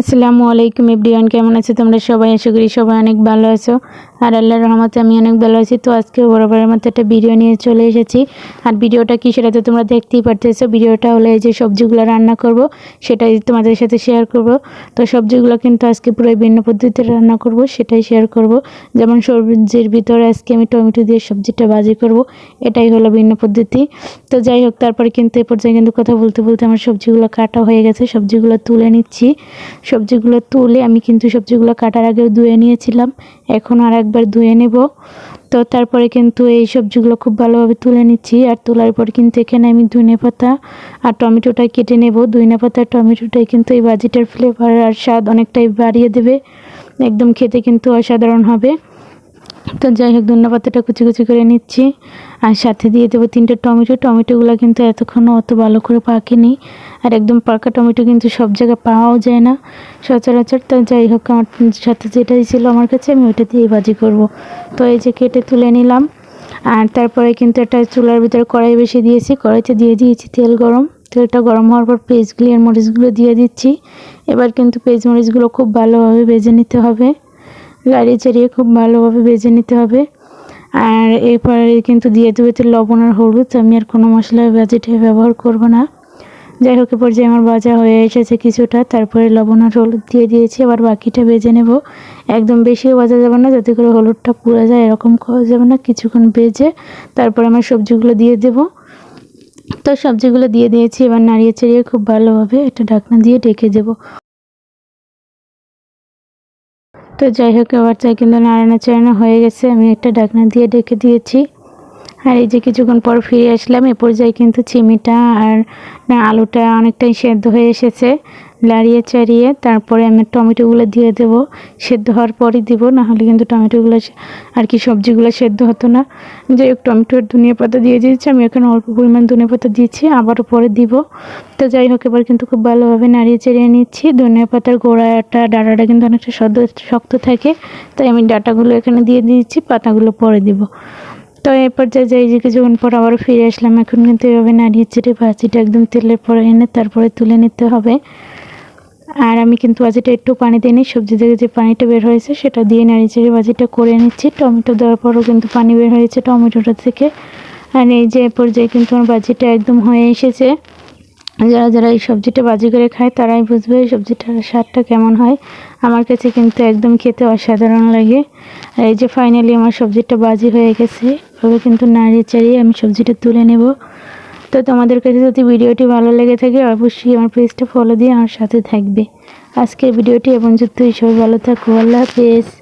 আসসালামু আলাইকুম এভরিওয়ান, কেমন আছো তোমরা সবাই? আশা করি সবাই অনেক ভালো আছো। আর আল্লাহর রহমতে আমি অনেক ভালো আছি। তো আজকে বরাবরের মতো একটা ভিডিও নিয়ে চলে এসেছি। আর ভিডিওটা কী সেটা তো তোমরা দেখতেই পারতেছো। ভিডিওটা হলে যে সবজিগুলো রান্না করব, সেটাই তোমাদের সাথে শেয়ার করব। তো সবজিগুলো কিন্তু আজকে পুরো ভিন্ন পদ্ধতিতে রান্না করব, সেটাই শেয়ার করব। যেমন সবজির ভিতরে আজকে আমি টমেটো দিয়ে সবজিটা ভাজি করব, এটাই হলো ভিন্ন পদ্ধতি। তো যাই হোক, তারপরে কিন্তু এ পর্যায়ে কিন্তু কথা বলতে বলতে আমার সবজিগুলো কাটা হয়ে গেছে। সবজিগুলো তুলে নিচ্ছি। সবজিগুলো তুলে আমি কিন্তু সবজিগুলো কাটার আগেও ধুয়ে নিয়েছিলাম। এখন আর একবার ধুয়ে নেব। তো তারপরে কিন্তু এই সবজিগুলো খুব ভালোভাবে তুলে নিচ্ছি। আর তোলার পর কিন্তু এখানে আমি ধুনে পাতা আর টমেটোটা কেটে নেব। ধুনে পাতা টমেটোটাই কিন্তু এই ভাজিটার ফ্লেভার আর স্বাদ অনেকটাই বাড়িয়ে দেবে। একদম খেতে কিন্তু অসাধারণ হবে। তো যাই হোক ধনে পাতাটা কুচি কুচি করে নিচ্ছি। আর সাথে দিয়ে দেবো তিনটে টমেটো। টমেটোগুলো কিন্তু এতক্ষণও অত ভালো করে পাকেনি। আর একদম পাকা টমেটো কিন্তু সব জায়গায় পাওয়াও যায় না। সচরাচর তো যাই হোক, আমার সাথে যেটাই ছিল আমার কাছে, আমি ওইটা দিয়েই ভাজি করব। তো এই যে কেটে তুলে নিলাম। আর তারপরে কিন্তু একটা চুলার ভিতরে কড়াই বেশি দিয়েছি। কড়াইতে দিয়ে দিয়েছি তেল গরম। তেলটা গরম হওয়ার পর পেঁয়াজগুলি আর মরিচগুলো দিয়ে দিচ্ছি। এবার কিন্তু পেঁয়াজ মরিচগুলো খুব ভালোভাবে ভেজে নিতে হবে। গাড়ি চালিয়ে খুব ভালোভাবে ভেজে নিতে হবে। আর এরপরে কিন্তু দিয়ে দেবে তো লবণ আর হলুদ। আমি আর কোনো মশলা ভাজিটা ব্যবহার করব না। যাই হোক এরপর যে আমার ভাজা হয়ে এসেছে কিছুটা। তারপরে লবণ আর হলুদ দিয়ে দিয়েছি। আবার বাকিটা ভেজে নেব। একদম বেশিও ভাজা যাবে না। যাতে করে হলুদটা পুড়ে যায়, এরকম খাওয়া যাবে না। কিছুক্ষণ ভেজে তারপরে আমার সবজিগুলো দিয়ে দেব। তো সবজিগুলো দিয়ে দিয়েছি। এবার নাড়িয়ে চাড়িয়ে খুব ভালোভাবে একটা ঢাকনা দিয়ে ঢেকে দেবো। তো যাই হোক, এবার চাই কিন্তু নাড়ানো চাড়ানো হয়ে গেছে। আমি একটা ঢাকনা দিয়ে ঢেকে দিয়েছি। আর এই যে কিছুক্ষণ পর ফিরে আসলাম, এ পর্যায়ে কিন্তু চিমিটা আর আলুটা অনেকটাই সেদ্ধ হয়ে এসেছে। লাড়িয়ে চাড়িয়ে তারপরে আমি টমেটোগুলো দিয়ে দেব। সেদ্ধ হওয়ার পরই দিব নাহলে কিন্তু টমেটোগুলো আর কি সবজিগুলো সেদ্ধ হতো না। যাই হোক টমেটোর ধনিয়া পাতা দিয়ে দিয়েছি, আমি এখানে অল্প পরিমাণ ধনিয়া পাতা দিয়েছি, আবারও পরে দিব। তো যাই হোক এবার কিন্তু খুব ভালোভাবে নাড়িয়ে চাড়িয়ে নিচ্ছি। ধনিয়া পাতার গোড়াটা ডাটাটা কিন্তু অনেকটা শক্ত থাকে। তাই আমি ডাটাগুলো এখানে দিয়ে দিয়েছি, পাতাগুলো পরে দিব। তো এই পর্যায়ে যাই, যে কিছুক্ষণ পর আবার ফিরে আসলাম। এখন কিন্তু এভাবে নাড়িয়ে চেড়ে ভাজিটা একদম তেলের পরে এনে তারপরে তুলে নিতে হবে। আর আমি কিন্তু ভাজিটা একটু পানি দিয়ে নিই। সবজি থেকে যে পানিটা বের হয়েছে, সেটা দিয়ে নাড়িয়ে চেড়ে ভাজিটা করে নিচ্ছি। টমেটো দেওয়ার পরও কিন্তু পানি বের হয়েছে টমেটোটা থেকে। আর এই যে পর্যায়ে কিন্তু আমার ভাজিটা একদম হয়ে এসেছে। যারা যারা এই সবজিটা বাজি করে খায়, তারাই বুঝবে এই সবজিটার স্বাদটা কেমন হয়। আমার কাছে কিন্তু একদম খেতে অসাধারণ লাগে। এই যে ফাইনালি আমার সবজিটা বাজি হয়ে গেছে এভাবে কিন্তু নাড়িয়ে চাড়িয়ে আমি সবজিটা তুলে নেব। তো তোমাদের কাছে যদি ভিডিওটি ভালো লেগে থাকে, অবশ্যই আমার পেজটা ফলো দিয়ে আমার সাথে থাকবে। আজকের ভিডিওটি এবং যুক্ত সবাই ভালো থাকো। আল্লাহ হাফেজ।